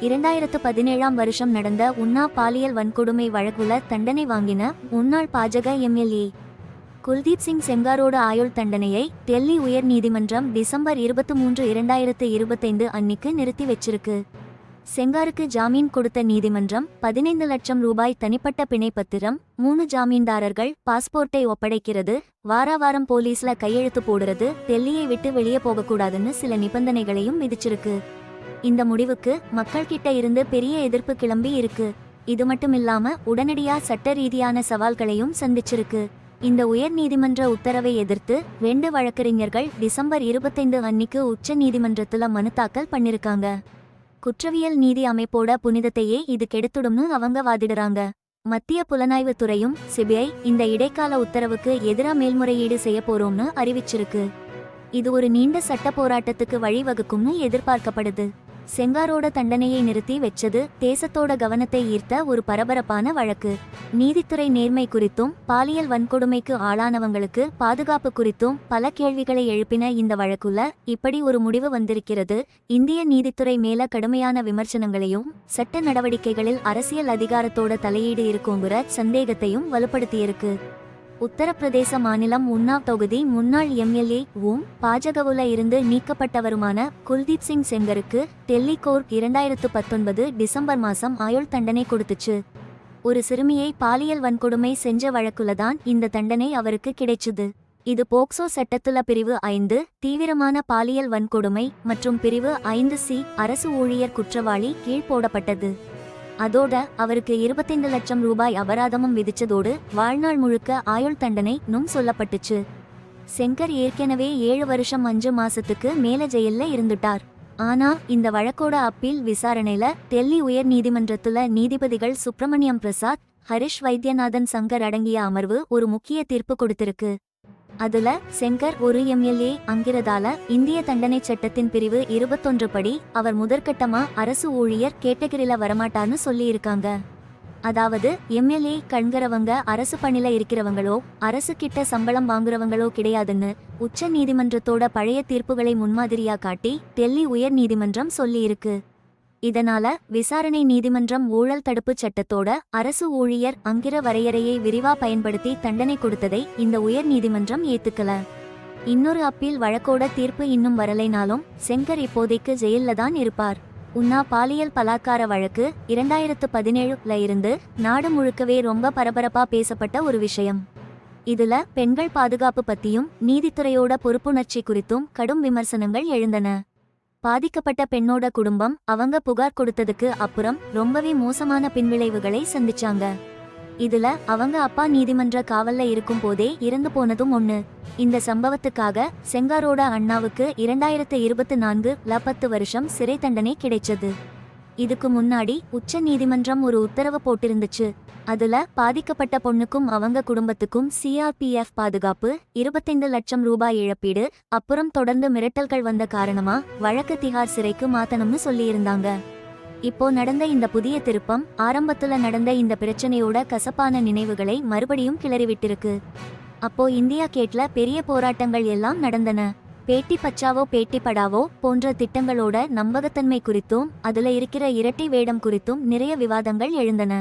இரண்டாயிரத்து பதினேழாம் வருஷம் நடந்த உன்னா பாலியல் வன்கொடுமை வழக்குல தண்டனை வாங்கின முன்னாள் பாஜக எம்எல்ஏ குல்தீப் சிங் செங்காரோட ஆயுள் தண்டனையை டெல்லி உயர் நீதிமன்றம் டிசம்பர் இருபத்தி மூன்று இரண்டாயிரத்து இருபத்தைந்து அன்னிக்கு நிறுத்தி வச்சிருக்கு. செங்காருக்கு ஜாமீன் கொடுத்த நீதிமன்றம் பதினைந்து லட்சம் ரூபாய் தனிப்பட்ட பிணை பத்திரம் மூணு ஜாமீன்தாரர்கள் பாஸ்போர்ட்டை ஒப்படைக்கிறது வாராவாரம் போலீஸ்ல கையெழுத்து போடுறது டெல்லியை விட்டு வெளியே போகக்கூடாதுன்னு சில நிபந்தனைகளையும் விதிச்சிருக்கு. இந்த முடிவுக்கு மக்கள் கிட்ட இருந்து பெரிய எதிர்ப்பு கிளம்பி இருக்கு. இது மட்டுமில்லாம உடனடியா சட்ட ரீதியான சவால்களையும் சந்திச்சிருக்கு. இந்த உயர் நீதிமன்ற உத்தரவை எதிர்த்து ரெண்டு வழக்கறிஞர்கள் டிசம்பர் இருபத்தைந்து அன்னிக்கு உச்ச நீதிமன்றத்துல மனு தாக்கல் பண்ணிருக்காங்க. குற்றவியல் நீதி அமைப்போட புனிதத்தையே இது கெடுத்துடும்னு அவங்க வாதிடுறாங்க. மத்திய புலனாய்வு துறையும் சிபிஐ இந்த இடைக்கால உத்தரவுக்கு எதிரா மேல்முறையீடு செய்ய போறோம்னு அறிவிச்சிருக்கு. இது ஒரு நீண்ட சட்ட போராட்டத்துக்கு வழிவகுக்கும்னு எதிர்பார்க்கப்படுது. செங்காரோட தண்டனையை நிறுத்தி வச்சது தேசத்தோட கவனத்தை ஈர்த்த ஒரு பரபரப்பான வழக்கு. நீதித்துறை நேர்மை குறித்தும் பாலியல் வன்கொடுமைக்கு ஆளானவங்களுக்கு பாதுகாப்பு குறித்தும் பல கேள்விகளை எழுப்பின இந்த வழக்குல இப்படி ஒரு முடிவு வந்திருக்கிறது. இந்திய நீதித்துறை மேல கடுமையான விமர்சனங்களையும் சட்ட நடவடிக்கைகளில் அரசியல் அதிகாரத்தோட தலையீடு இருக்குங்கிற சந்தேகத்தையும் வலுப்படுத்தியிருக்கு. உத்தரப்பிரதேச மாநிலம் உன்னாவ் தொகுதி முன்னாள் எம்எல்ஏ ஓம் பாஜகவுல இருந்து நீக்கப்பட்டவருமான குல்தீப் சிங் செங்கருக்கு டெல்லி கோர்ட் இரண்டாயிரத்து பத்தொன்பது டிசம்பர் மாசம் ஆயுள் தண்டனை கொடுத்துச்சு. ஒரு சிறுமியை பாலியல் வன்கொடுமை செஞ்ச வழக்குல தான் இந்த தண்டனை அவருக்கு கிடைச்சது. இது போக்சோ சட்டத்துல பிரிவு ஐந்து தீவிரமான பாலியல் வன்கொடுமை மற்றும் பிரிவு ஐந்து சி அரசு ஊழியர் குற்றவாளி கீழ் போடப்பட்டது. அதோட அவருக்கு இருபத்தைந்து லட்சம் ரூபாய் அபராதமும் விதிச்சதோடு வாழ்நாள் முழுக்க ஆயுள் தண்டனை நும் சொல்லப்பட்டுச்சு. செங்கர் ஏற்கனவே ஏழு வருஷம் அஞ்சு மாசத்துக்கு மேல ஜெயில இருந்துட்டார். ஆனா இந்த வழக்கோட அப்பீல் விசாரணையில டெல்லி உயர் நீதிமன்றத்துல நீதிபதிகள் சுப்பிரமணியம் பிரசாத் ஹரிஷ் வைத்தியநாதன் சங்கர் அடங்கிய அமர்வு ஒரு முக்கிய தீர்ப்பு கொடுத்திருக்கு. அதுல செங்கர் ஒரு எம்எல்ஏ அங்கிறதால இந்திய தண்டனை சட்டத்தின் பிரிவு இருபத்தொன்று படி அவர் முதற்கட்டமா அரசு ஊழியர் கேட்டகரியில வரமாட்டார்னு சொல்லியிருக்காங்க. அதாவது எம்எல்ஏ கண்கிறவங்க அரசு பணியில இருக்கிறவங்களோ அரசு கிட்ட சம்பளம் வாங்குறவங்களோ கிடையாதுன்னு உச்ச நீதிமன்றத்தோட பழைய தீர்ப்புகளை முன்மாதிரியா காட்டி டெல்லி உயர் நீதிமன்றம் சொல்லியிருக்கு. இதனால விசாரணை நீதிமன்றம் ஊழல் தடுப்பு சட்டத்தோட அரசு ஊழியர் அங்கிர வரையறையை விரிவா பயன்படுத்தி தண்டனை கொடுத்ததை இந்த உயர் நீதிமன்றம் ஏத்துக்கல. இன்னொரு அப்பீல் வழக்கோட தீர்ப்பு இன்னும் வரலைனாலும் செங்கர் இப்போதைக்கு ஜெயில்ல தான் இருப்பார். உன்னா பாலியல் பலாத்கார வழக்கு இரண்டாயிரத்து பதினேழுல இருந்து நாடு முழுக்கவே ரொம்ப பரபரப்பா பேசப்பட்ட ஒரு விஷயம். இதுல பெண்கள் பாதுகாப்பு பத்தியும் நீதித்துறையோட பொறுப்புணர்ச்சி குறித்தும் கடும் விமர்சனங்கள் எழுந்தன. பாதிக்கப்பட்ட பெண்ணோட குடும்பம் அவங்க புகார் கொடுத்ததுக்கு அப்புறம் ரொம்பவே மோசமான பின்விளைவுகளை சந்திச்சாங்க. இதுல அவங்க அப்பா நீதிமன்ற காவல்ல இருக்கும் போதே இறந்து போனதும் ஒண்ணு. இந்த சம்பவத்துக்காக செங்காரோட அண்ணாவுக்கு இரண்டாயிரத்து இருபத்தி நான்கு ல பத்து வருஷம் சிறை தண்டனை கிடைச்சது. இதுக்கு முன்னாடி உச்ச நீதிமன்றம் ஒரு உத்தரவு போட்டிருந்துச்சு. அதுல பாதிக்கப்பட்ட பொண்ணுக்கும் அவங்க குடும்பத்துக்கும் சிஆர்பிஎஃப் பாதுகாப்பு இருபத்தைந்து லட்சம் ரூபாய் இழப்பீடு அப்புறம் தொடர்ந்து மிரட்டல்கள் வந்த காரணமா வழக்கு திகார் சிறைக்கு மாத்தணும்னு சொல்லியிருந்தாங்க. இப்போ நடந்த இந்த புதிய திருப்பம் ஆரம்பத்துல நடந்த இந்த பிரச்சனையோட கசப்பான நினைவுகளை மறுபடியும் கிளறிவிட்டிருக்கு. அப்போ இந்தியா கேட்ல பெரிய போராட்டங்கள் எல்லாம் நடந்தன. பேட்டி பச்சாவோ பேட்டி படாவோ போன்ற திட்டங்களோட நம்பகத்தன்மை குறித்தும் அதுல இருக்கிற இரட்டை வேடம் குறித்தும் நிறைய விவாதங்கள் எழுந்தன.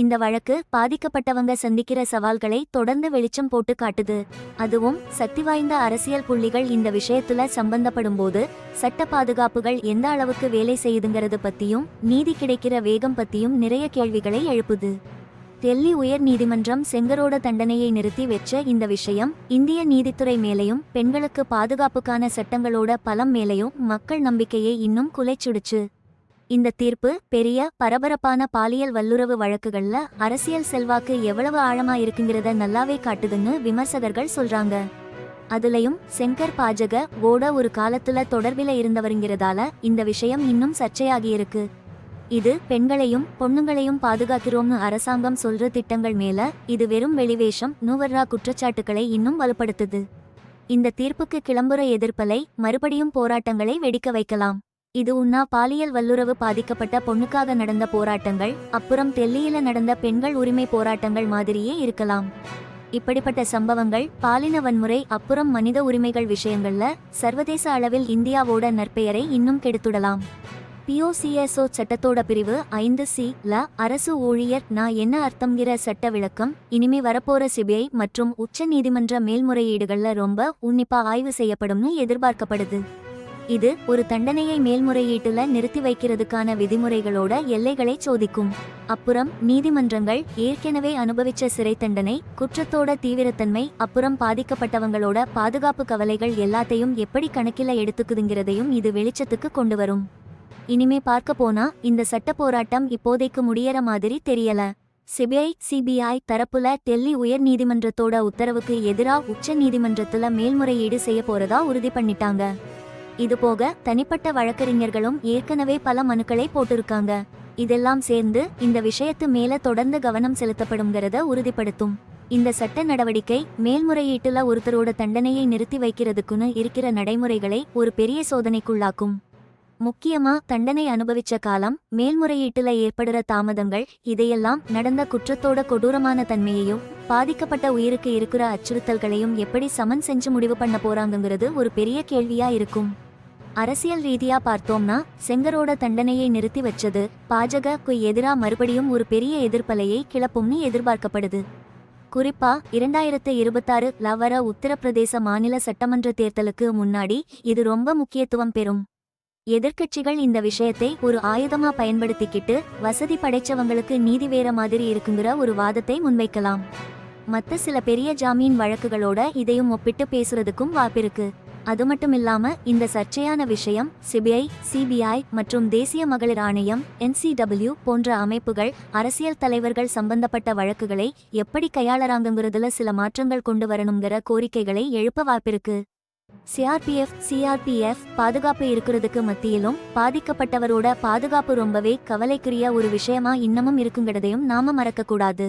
இந்த வழக்கு பாதிக்கப்பட்டவங்க சந்திக்கிற சவால்களை தொடர்ந்து வெளிச்சம் போட்டு காட்டுது. அதுவும் சக்தி வாய்ந்த அரசியல் புள்ளிகள் இந்த விஷயத்துல சம்பந்தப்படும்போது சட்ட பாதுகாப்புகள் எந்த அளவுக்கு வேலை செய்யுதுங்கிறது பத்தியும் நீதி கிடைக்கிற வேகம் பத்தியும் நிறைய கேள்விகளை எழுப்புது. டெல்லி உயர் நீதிமன்றம் செங்கரோட தண்டனையை நிறுத்தி வச்ச இந்த விஷயம் இந்திய நீதித்துறை மேலையும் பெண்களுக்கு பாதுகாப்புக்கான சட்டங்களோட பலம் மேலையும் மக்கள் நம்பிக்கையை இன்னும் குலைச்சுடுச்சு. இந்த தீர்ப்பு பெரிய பரபரப்பான பாலியல் வல்லுறவு வழக்குகள்ல அரசியல் செல்வாக்கு எவ்வளவு ஆழமா இருக்குங்கிறத நல்லாவே காட்டுதுன்னு விமர்சகர்கள் சொல்றாங்க. அதுலயும் செங்கர் பாஜக ஓட ஒரு காலத்துல தொடர்பில இருந்தவருங்கிறதால இந்த விஷயம் இன்னும் சர்ச்சையாகியிருக்கு இது பெண்களையும் பொண்ணுங்களையும் பாதுகாக்கிறோம்னு அரசாங்கம் சொல்ற திட்டங்கள் மேல இது வெறும் வெளிவேஷம் நூவர்ரா குற்றச்சாட்டுகளை இன்னும் வலுப்படுத்துது. இந்த தீர்ப்புக்கு கிளம்புற எதிர்ப்பலை மறுபடியும் போராட்டங்களை வெடிக்க வைக்கலாம். இது உன்னா பாலியல் வல்லுறவு பாதிக்கப்பட்ட பொண்ணுக்காக நடந்த போராட்டங்கள் அப்புறம் டெல்லியில நடந்த பெண்கள் உரிமை போராட்டங்கள் மாதிரியே இருக்கலாம். இப்படிப்பட்ட சம்பவங்கள் பாலின வன்முறை அப்புறம் மனித உரிமைகள் விஷயங்கள்ல சர்வதேச அளவில் இந்தியாவோட நற்பெயரை இன்னும் கெடுத்துடலாம். பிஓசிஎஸ்ஓ சட்டத்தோட பிரிவு ஐந்து சி ல அரசு ஊழியர் நான் என்ன அர்த்தம்ங்கிற சட்ட விளக்கம் இனிமே வரப்போற சிபிஐ மற்றும் உச்ச நீதிமன்ற மேல்முறையீடுகள்ல ரொம்ப உன்னிப்பா ஆய்வு செய்யப்படும்னு எதிர்பார்க்கப்படுது. இது ஒரு தண்டனையை மேல்முறையீட்டுல நிறுத்தி வைக்கிறதுக்கான விதிமுறைகளோட எல்லைகளை சோதிக்கும். அப்புறம் நீதிமன்றங்கள் ஏற்கனவே அனுபவிச்ச சிறை தண்டனை குற்றத்தோட தீவிரத்தன்மை அப்புறம் பாதிக்கப்பட்டவங்களோட பாதுகாப்பு கவலைகள் எல்லாத்தையும் எப்படி கணக்கில எடுத்துக்குதுங்கிறதையும் இது வெளிச்சத்துக்கு கொண்டு வரும். இனிமே பார்க்க போனா இந்த சட்ட போராட்டம் இப்போதைக்கு முடியற மாதிரி தெரியல. சிபிஐ சிபிஐ தரப்புல டெல்லி உயர் நீதிமன்றத்தோட உத்தரவுக்கு எதிரா உச்ச நீதிமன்றத்துல மேல்முறையீடு செய்ய போறதா உறுதி பண்ணிட்டாங்க. இதுபோக தனிப்பட்ட வழக்கறிஞர்களும் ஏற்கனவே பல மனுக்களை போட்டிருக்காங்க. இதெல்லாம் சேர்ந்து இந்த விஷயத்து மேல தொடர்ந்து கவனம் செலுத்தப்படுங்கிறத உறுதிப்படுத்தும். இந்த சட்ட நடவடிக்கை மேல்முறையீட்டுல ஒருத்தரோட தண்டனையை நிறுத்தி வைக்கிறதுக்குன்னு இருக்கிற நடைமுறைகளை ஒரு பெரிய சோதனைக்குள்ளாக்கும். முக்கியமா தண்டனை அனுபவிச்ச காலம் மேல்முறையீட்டுல ஏற்படுற தாமதங்கள் இதையெல்லாம் நடந்த குற்றத்தோட கொடூரமான தன்மையையும் பாதிக்கப்பட்ட உயிருக்கு இருக்கிற அச்சுறுத்தல்களையும் எப்படி சமன் செஞ்சு முடிவு பண்ண போறாங்கங்கிறது ஒரு பெரிய கேள்வியா இருக்கும். அரசியல் ரீதியா பார்த்தோம்னா செங்கரோட தண்டனையை நிறுத்தி வச்சது பாஜகக்கு எதிரா மறுபடியும் ஒரு பெரிய எதிர்ப்பலையை கிளப்பும்னு எதிர்பார்க்கப்படுது. குறிப்பா இரண்டாயிரத்து இருபத்தாறு லவர உத்தரப்பிரதேச மாநில சட்டமன்ற தேர்தலுக்கு முன்னாடி இது ரொம்ப முக்கியத்துவம் பெறும். எதிர்க்கட்சிகள் இந்த விஷயத்தை ஒரு ஆயுதமா பயன்படுத்திக்கிட்டு வசதி படைச்சவங்களுக்கு நீதி வேற மாதிரி இருக்குங்கிற ஒரு வாதத்தை முன்வைக்கலாம். மற்ற சில பெரிய ஜாமீன் வழக்குகளோட இதையும் ஒப்பிட்டு பேசுறதுக்கும் வாய்ப்பிருக்கு அது மட்டும் இல்லாம இந்த சர்ச்சையான விஷயம் சிபிஐ சிபிஐ மற்றும் தேசிய மகளிர் ஆணையம் என்சிடபிள்யூ போன்ற அமைப்புகள் அரசியல் தலைவர்கள் சம்பந்தப்பட்ட வழக்குகளை எப்படி கையாளறாங்கிறதுல சில மாற்றங்கள் கொண்டு வரணுங்கிற கோரிக்கைகளை எழுப்ப வாய்ப்பிருக்கு. சிஆர்பிஎஃப் சிஆர்பிஎஃப் பாதுகாப்பு இருக்கிறதுக்கு மத்தியிலும் பாதிக்கப்பட்டவரோட பாதுகாப்பு ரொம்பவே கவலைக்குரிய ஒரு விஷயமா இன்னமும் இருக்குங்கிறதையும் நாம மறக்கக்கூடாது.